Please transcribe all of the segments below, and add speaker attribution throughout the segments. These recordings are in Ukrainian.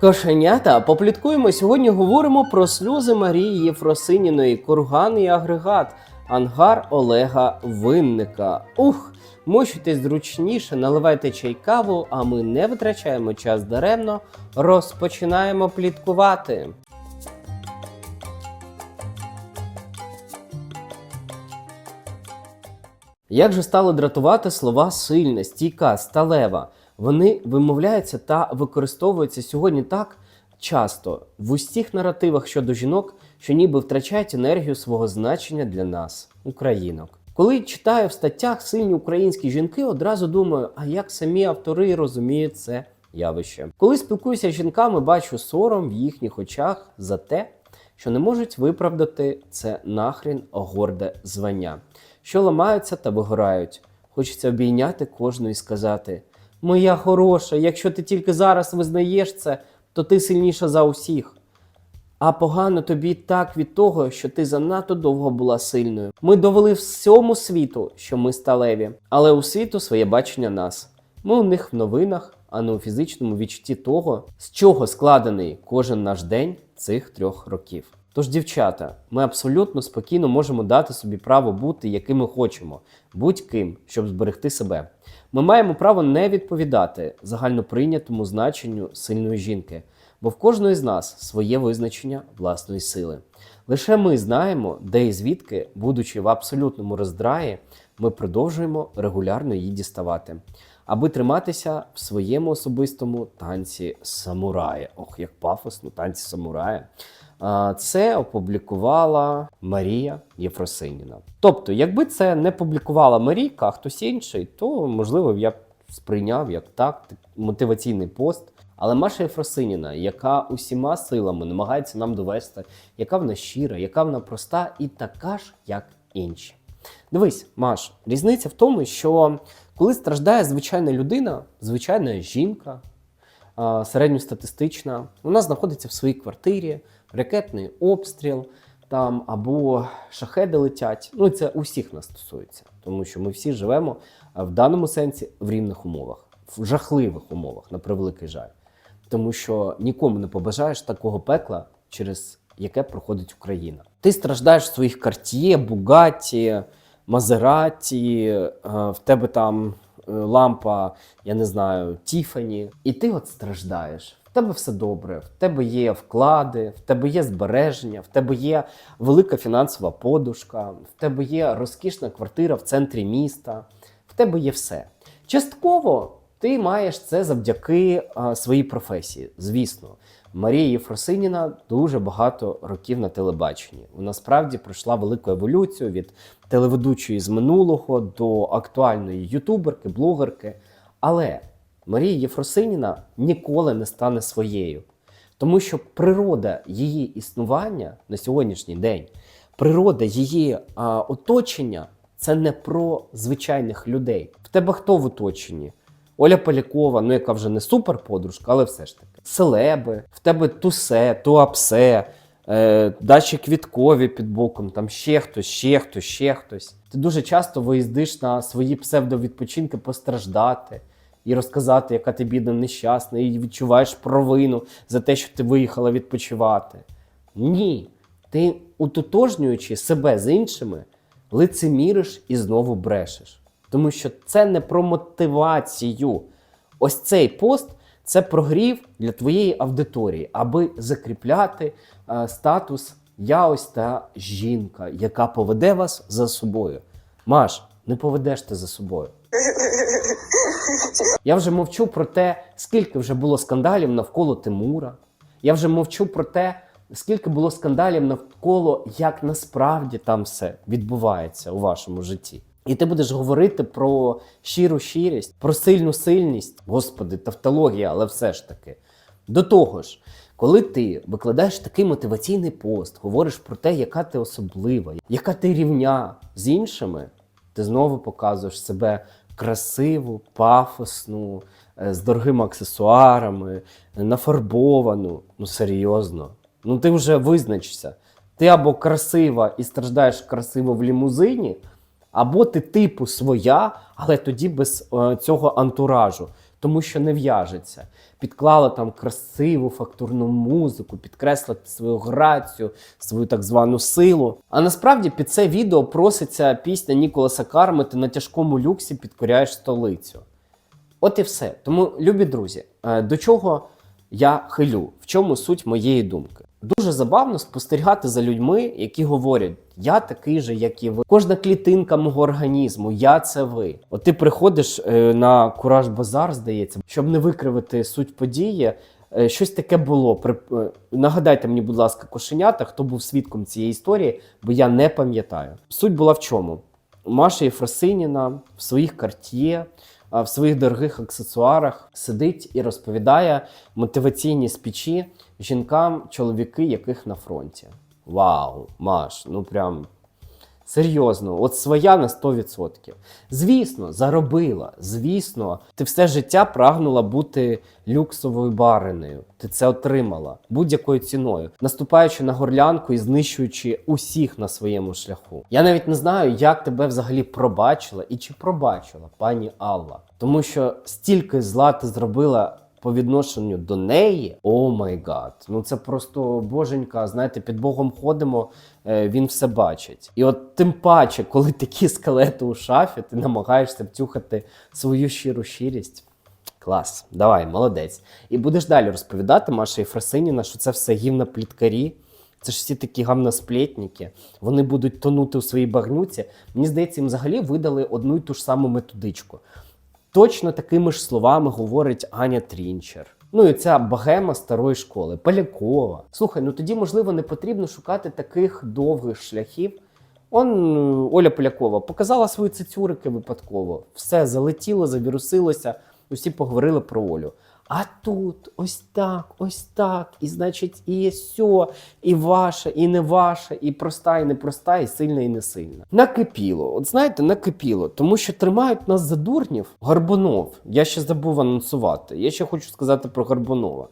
Speaker 1: Кошенята, попліткуємо. Сьогодні говоримо про сльози Марії Єфросиніної, курган і агрегат, ангар Олега Винника. Ух, мощуйтесь зручніше, наливайте чай каву, а ми не витрачаємо час даремно. Розпочинаємо пліткувати. Як же стали дратувати слова сильна, стійка, сталева? Вони вимовляються та використовуються сьогодні так часто в усіх наративах щодо жінок, що ніби втрачають енергію свого значення для нас, українок. Коли читаю в статтях сильні українські жінки, одразу думаю, а як самі автори розуміють це явище. Коли спілкуюся з жінками, бачу сором в їхніх очах за те, що не можуть виправдати це нахрін горде звання, що ламаються та вигорають. Хочеться обійняти кожну і сказати: Моя хороша, якщо ти тільки зараз визнаєш це, то ти сильніша за усіх. А погано тобі так від того, що ти занадто довго була сильною. Ми довели всьому світу, що ми сталеві, але у світу своє бачення нас. Ми у них в новинах, а не у фізичному відчутті того, з чого складений кожен наш день цих трьох років. Тож, дівчата, ми абсолютно спокійно можемо дати собі право бути, якими хочемо, будь-ким, щоб зберегти себе. Ми маємо право не відповідати загальноприйнятому значенню сильної жінки, бо в кожної з нас своє визначення власної сили. Лише ми знаємо, де і звідки, будучи в абсолютному роздраї, ми продовжуємо регулярно її діставати, аби триматися в своєму особистому танці самурая. Ох, як пафосно, танці самурая. Це опублікувала Марія Єфросиніна. Тобто, якби це не публікувала Марійка, а хтось інший, то можливо я б сприйняв як так мотиваційний пост. Але Маша Єфросиніна, яка усіма силами намагається нам довести, яка вона щира, яка вона проста і така ж, як інші. Дивись, Маш, різниця в тому, що коли страждає звичайна людина, звичайна жінка, середньостатистична, вона знаходиться в своїй квартирі, ракетний обстріл там або шахеди летять. Ну це усіх нас стосується, тому що ми всі живемо в даному сенсі в рівних умовах, в жахливих умовах, на превеликий жаль. Тому що нікому не побажаєш такого пекла, через яке проходить Україна. Ти страждаєш в своїх карт'є, Бугаті, Мазераті, е, в тебе там е, лампа, я не знаю, Тіфані. І ти от страждаєш. В тебе все добре, в тебе є вклади, в тебе є збереження, в тебе є велика фінансова подушка, в тебе є розкішна квартира в центрі міста, в тебе є все. Частково ти маєш це завдяки а, своїй професії. Звісно, Марія Єфросиніна дуже багато років на телебаченні. Вона справді пройшла велику еволюцію від телеведучої з минулого до актуальної ютуберки, блогерки. Але Марія Єфросиніна ніколи не стане своєю, тому що природа її існування на сьогоднішній день, природа її а, оточення це не про звичайних людей. В тебе хто в оточенні? Оля Полякова, ну яка вже не суперподружка, але все ж таки. Селеби, в тебе тусе, туапсе, е, дачі квіткові під боком, там ще хтось, ще хтось, ще хтось. Ти дуже часто виїздиш на свої псевдовідпочинки постраждати і розказати, яка ти бідна нещасна, і відчуваєш провину за те, що ти виїхала відпочивати. Ні. Ти, утотожнюючи себе з іншими, лицеміриш і знову брешеш. Тому що це не про мотивацію. Ось цей пост це прогрів для твоєї аудиторії, аби закріпляти е, статус я ось та жінка, яка поведе вас за собою. Маш, не поведеш ти за собою. Я вже мовчу про те, скільки вже було скандалів навколо Тимура. Я вже мовчу про те, скільки було скандалів навколо, як насправді там все відбувається у вашому житті. І ти будеш говорити про щиру щирість, про сильну сильність, господи, тавтологія, але все ж таки. До того ж, коли ти викладаєш такий мотиваційний пост, говориш про те, яка ти особлива, яка ти рівня з іншими, ти знову показуєш себе красиву, пафосну, е, з дорогими аксесуарами, нафарбовану. Ну серйозно. Ну ти вже визначишся. Ти або красива і страждаєш красиво в лімузині, або ти типу своя, але тоді без е, цього антуражу. Тому що не в'яжеться. Підклала там красиву фактурну музику, підкресла свою грацію, свою так звану силу. А насправді під це відео проситься пісня Ніколаса Карми «Ти на тяжкому люксі підкоряєш столицю. От і все. Тому, любі друзі, е, до чого я хилю? В чому суть моєї думки? Дуже забавно спостерігати за людьми, які говорять: я такий же, як і ви. Кожна клітинка мого організму, я це ви. От ти приходиш е, на Кураж Базар, здається, щоб не викривити суть події. е, Щось таке було. При- е, Нагадайте мені, будь ласка, кошенята, хто був свідком цієї історії, бо я не пам'ятаю. Суть була в чому? Маша Єфросиніна в своїх карт'є, в своїх дорогих аксесуарах сидить і розповідає мотиваційні спічі жінкам, чоловіки, яких на фронті. Вау, Маш, ну прям серйозно, от своя на 100%. Звісно, заробила. Звісно, ти все життя прагнула бути люксовою баринею. Ти це отримала будь-якою ціною, наступаючи на горлянку і знищуючи усіх на своєму шляху. Я навіть не знаю, як тебе взагалі пробачила і чи пробачила пані Алла, тому що стільки зла ти зробила. По відношенню до неї, о май гад, ну це просто боженька. Знаєте, під Богом ходимо, е, він все бачить. І от тим паче, коли такі скелети у шафі, ти намагаєшся втюхати свою щиру щирість. Клас, давай, молодець. І будеш далі розповідати Маша Єфросиніна, що це все гівна пліткарі. Це ж всі такі гамносплетники. Вони будуть тонути у своїй багнюці. Мені здається, їм взагалі видали одну й ту ж саму методичку. Точно такими ж словами говорить Аня Трінчер. Ну і ця богема старої школи, Полякова. Слухай, ну тоді, можливо, не потрібно шукати таких довгих шляхів. Он е, Оля Полякова показала свої цицюрики випадково. Все залетіло, завірусилося, усі поговорили про Олю. А тут ось так, ось так, і значить, і сьо, і ваша, і не ваша, і проста, і непроста, і сильна, і не сильна. Накипіло. От знаєте, накипіло, тому що тримають нас за дурнів. Горбунов. Я ще забув анонсувати. Я ще хочу сказати про Горбунова,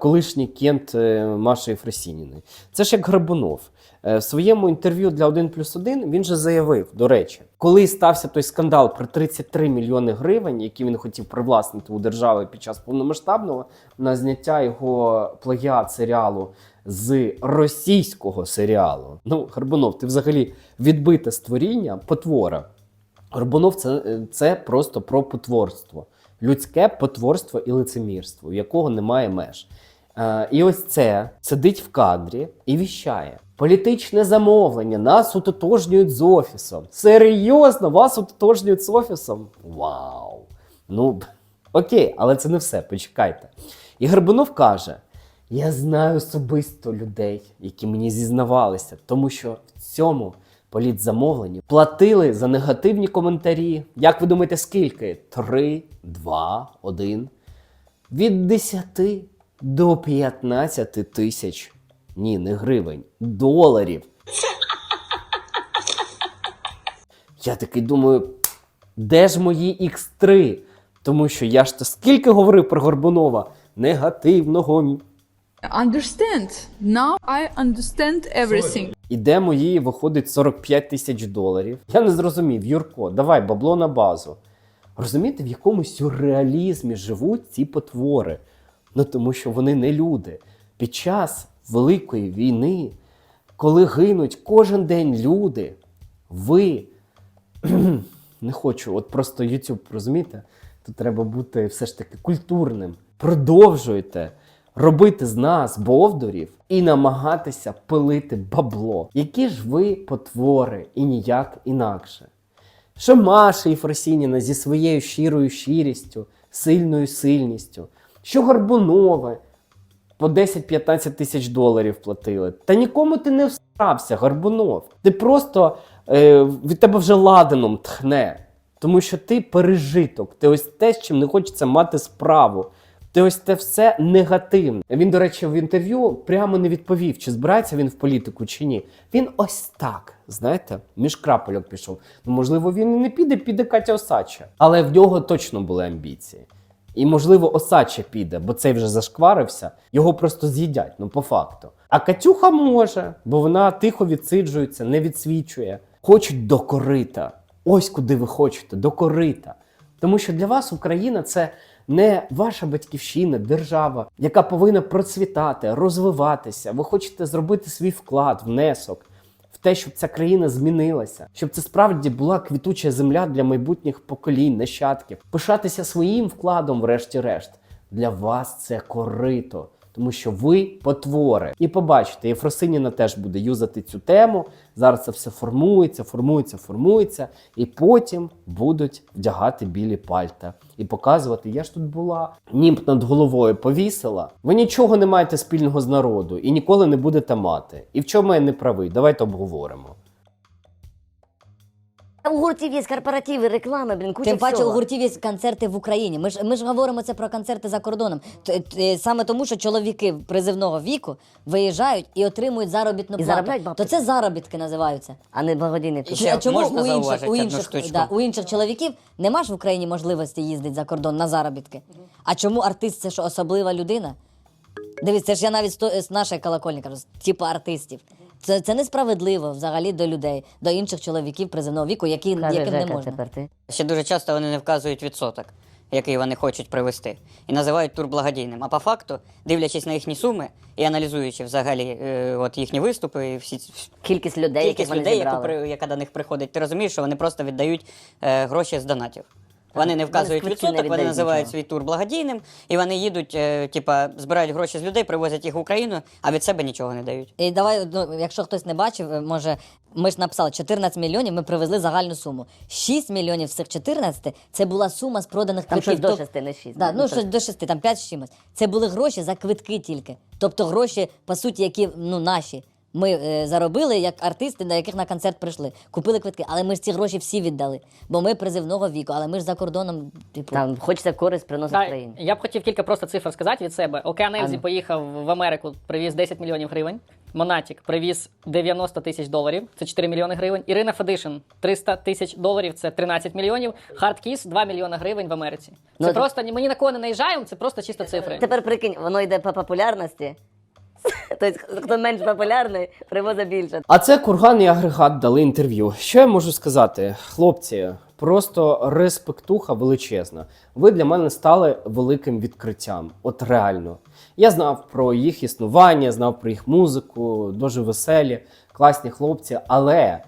Speaker 1: колишній кент е, Маші Єфросініної. Це ж як Горбунов. Е, В своєму інтерв'ю для 1 плюс 1 він же заявив, до речі, коли стався той скандал про 33 мільйони гривень, які він хотів привласнити у держави під час повномасштабного на зняття його плагіат серіалу з російського серіалу. Ну, Горбунов, ти взагалі відбите створіння, потвора. Горбунов це, це просто про потворство. Людське потворство і лицемірство, у якого немає меж. Е, і ось це сидить в кадрі і віщає. Політичне замовлення, нас ототожнюють з офісом. Серйозно, вас ототожнюють з офісом? Вау! Ну, окей, але це не все. Почекайте. І Горбунов каже: я знаю особисто людей, які мені зізнавалися, тому що в цьому політзамовленні платили за негативні коментарі. Як ви думаєте, скільки? Три, два, один. Від 10 до 15 тисяч. Ні, не гривень, доларів. Я такий думаю, де ж мої X3? Тому що я ж то скільки говорив про Горбунова негативного.
Speaker 2: Understand. Now I understand everything.
Speaker 1: І де мої виходить 45 тисяч доларів. Я не зрозумів, Юрко, давай бабло на базу. Розумієте, в якому сюрреалізмі живуть ці потвори? Ну тому що вони не люди. Під час Великої війни, коли гинуть кожен день люди, ви не хочу, от просто YouTube, розумієте? Тут треба бути все ж таки культурним. Продовжуйте робити з нас бовдурів і намагатися пилити бабло. Які ж ви потвори і ніяк інакше. Що Маша Єфросініна зі своєю щирою щирістю, сильною сильністю, що Горбунове по 10-15 тисяч доларів платили. Та нікому ти не всрався, Горбунов. Ти просто е, від тебе вже ладаном тхне. Тому що ти пережиток, ти ось те, з чим не хочеться мати справу. Ти ось це все негативне. Він, до речі, в інтерв'ю прямо не відповів, чи збирається він в політику, чи ні. Він ось так, знаєте, між крапельок пішов. Ну, можливо, він і не піде, піде Катя Осадча. Але в нього точно були амбіції. І, можливо, Осадча піде, бо цей вже зашкварився, його просто з'їдять, ну по факту. А Катюха може, бо вона тихо відсиджується, не відсвічує. Хочуть до корита. Ось куди ви хочете, до корита. Тому що для вас Україна це не ваша батьківщина, держава, яка повинна процвітати, розвиватися. Ви хочете зробити свій вклад, внесок в те, щоб ця країна змінилася, щоб це справді була квітуча земля для майбутніх поколінь, нащадків, пишатися своїм вкладом, врешті-решт. Для вас це корито, тому що ви потвори. І побачите, Єфросиніна теж буде юзати цю тему. Зараз це все формується, формується, формується, і потім будуть вдягати білі пальта і показувати, я ж тут була. Німб над головою повісила. Ви нічого не маєте спільного з народу і ніколи не будете мати. І в чому я не правий? Давайте обговоримо.
Speaker 3: У гуртів є корпоративи, реклами, блін, куча
Speaker 4: Тим паче
Speaker 3: всього.
Speaker 4: у гуртів є концерти в Україні. Ми ж ми ж говоримо це про концерти за кордоном. Т- т- Саме тому, що чоловіки призивного віку виїжджають і отримують заробітну
Speaker 3: І
Speaker 4: плату.
Speaker 3: заробляють бабки.
Speaker 4: То це заробітки називаються.
Speaker 3: А не благодійний.
Speaker 5: І ще
Speaker 4: а чому
Speaker 5: можна
Speaker 4: у інших,
Speaker 5: зауважити
Speaker 4: у
Speaker 5: одну
Speaker 4: інших,
Speaker 5: штучку?
Speaker 4: да, у інших чоловіків нема ж в Україні можливості їздити за кордон на заробітки? А чому артист це що особлива людина? Дивіться, це ж я навіть з то- з нашої колокольні кажу, типу артистів. Це, це несправедливо взагалі до людей, до інших чоловіків призивного віку, які,
Speaker 3: Каже
Speaker 4: яким не можна.
Speaker 3: тепер ти.
Speaker 5: Ще дуже часто вони не вказують відсоток, який вони хочуть привести, і називають тур благодійним. А по факту, дивлячись на їхні суми і аналізуючи взагалі е, от їхні виступи, і всі
Speaker 3: Кількість людей, яких
Speaker 5: кількість
Speaker 3: вони
Speaker 5: людей, яку,
Speaker 3: зібрали.
Speaker 5: при- яка до них приходить, ти розумієш, що вони просто віддають е, гроші з донатів. Вони не вказують відсоток, вони називають свій тур благодійним, і вони їдуть, е, типа, збирають гроші з людей, привозять їх в Україну, а від себе нічого не дають.
Speaker 4: І давай, ну, якщо хтось не бачив, е, може, ми ж написали 14 мільйонів, ми привезли загальну суму. 6 мільйонів з цих 14 це була сума з проданих
Speaker 3: Там
Speaker 4: квитків.
Speaker 3: щось до
Speaker 4: Тоб-
Speaker 3: 6, не 6.
Speaker 4: Да, ну щось до 6, там 5 з чимось. Це були гроші за квитки тільки. Тобто гроші, по суті, які ну, наші. Ми е, заробили як артисти, на яких на концерт прийшли. Купили квитки, але ми ж ці гроші всі віддали. Бо ми призивного віку, але ми ж за кордоном, типу.
Speaker 3: Там хочеться користь приносити
Speaker 6: Так,
Speaker 3: країні.
Speaker 6: я б хотів кілька просто цифр сказати від себе. Океан Ельзі поїхав в Америку, привіз 10 мільйонів гривень. Монатік привіз 90 тисяч доларів, це 4 мільйони гривень. Ірина Федишин 300 тисяч доларів, це 13 мільйонів. Хардкіс 2 мільйони гривень в Америці. Це
Speaker 3: Ну, це-
Speaker 6: просто ми ні на кого не наїжджаємо, це просто чисто цифри.
Speaker 3: Тепер прикинь, воно йде по популярності. Тобто, хто менш популярний, привозить більше.
Speaker 1: А це Курган і агрегат дали інтерв'ю. Що я можу сказати, хлопці? Просто респектуха величезна. Ви для мене стали великим відкриттям. От реально. Я знав про їх існування, знав про їх музику, дуже веселі, класні хлопці. Але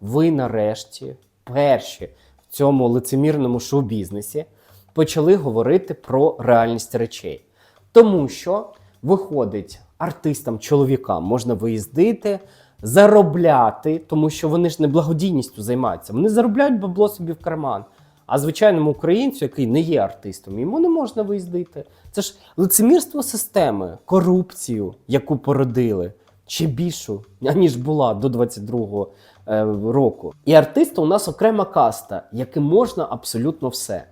Speaker 1: ви нарешті перші в цьому лицемірному шоу-бізнесі почали говорити про реальність речей. Тому що виходить, артистам, чоловікам можна виїздити, заробляти, тому що вони ж не благодійністю займаються. Вони заробляють бабло собі в карман. А звичайному українцю, який не є артистом, йому не можна виїздити. Це ж лицемірство системи, корупцію, яку породили, ще більшу, аніж була до 22-го е, року. І артисти у нас окрема каста, яким можна абсолютно все.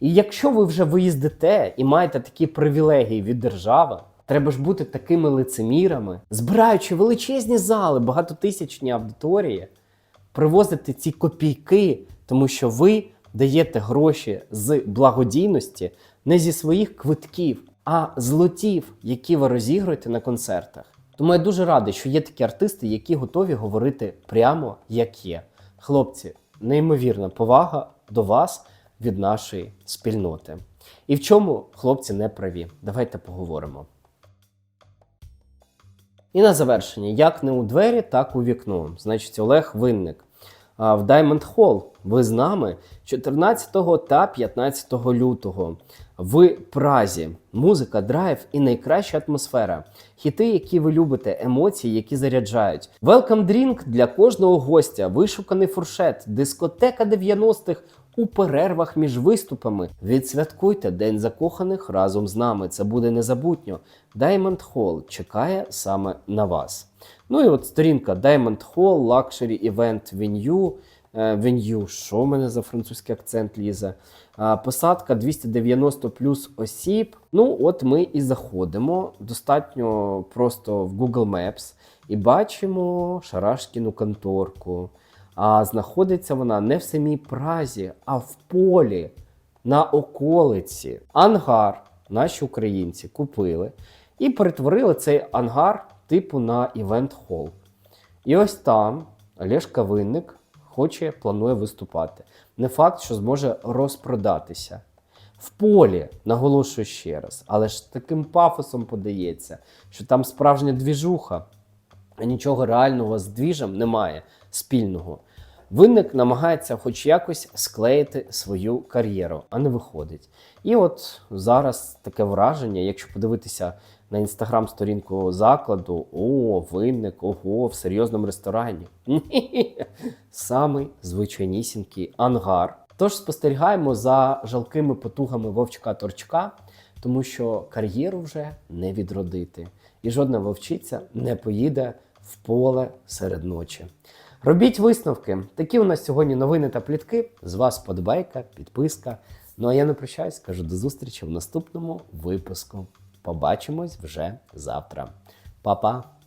Speaker 1: І якщо ви вже виїздите і маєте такі привілегії від держави, треба ж бути такими лицемірами, збираючи величезні зали, багатотисячні аудиторії, привозити ці копійки, тому що ви даєте гроші з благодійності не зі своїх квитків, а з лотів, які ви розігруєте на концертах. Тому я дуже радий, що є такі артисти, які готові говорити прямо як є. Хлопці, неймовірна повага до вас від нашої спільноти. І в чому хлопці не праві? Давайте поговоримо. І на завершення, як не у двері, так у вікно. Значить, Олег Винник. В Diamond Hall ви з нами 14 та 15 лютого в Празі. Музика, драйв і найкраща атмосфера. Хіти, які ви любите, емоції, які заряджають. Welcome drink для кожного гостя, вишуканий фуршет, дискотека 90-х у перервах між виступами. Відсвяткуйте День закоханих разом з нами. Це буде незабутньо. Diamond Hall чекає саме на вас. Ну і от сторінка Diamond Hall, Luxury Event Venue. Venue, що в мене за французький акцент лізе. Посадка 290 плюс осіб. Ну, от ми і заходимо. Достатньо просто в Google Maps і бачимо Шарашкіну конторку. А знаходиться вона не в самій Празі, а в полі на околиці. Ангар наші українці купили і перетворили цей ангар типу на івент-хол. І ось там Олешка Винник хоче, планує виступати. Не факт, що зможе розпродатися. В полі, наголошую ще раз, але ж таким пафосом подається, що там справжня двіжуха, а нічого реального з двіжем немає спільного. Винник намагається хоч якось склеїти свою кар'єру, а не виходить. І от зараз таке враження, якщо подивитися на інстаграм-сторінку закладу, о, винник, ого, в серйозному ресторані. Ні, самий звичайнісінький ангар. Тож спостерігаємо за жалкими потугами вовчка торчка, тому що кар'єру вже не відродити. І жодна вовчиця не поїде в поле серед ночі. Робіть висновки. Такі у нас сьогодні новини та плітки. З вас подбайка, підписка. Ну а я не прощаюсь, кажу до зустрічі в наступному випуску. Побачимось вже завтра. Па-па!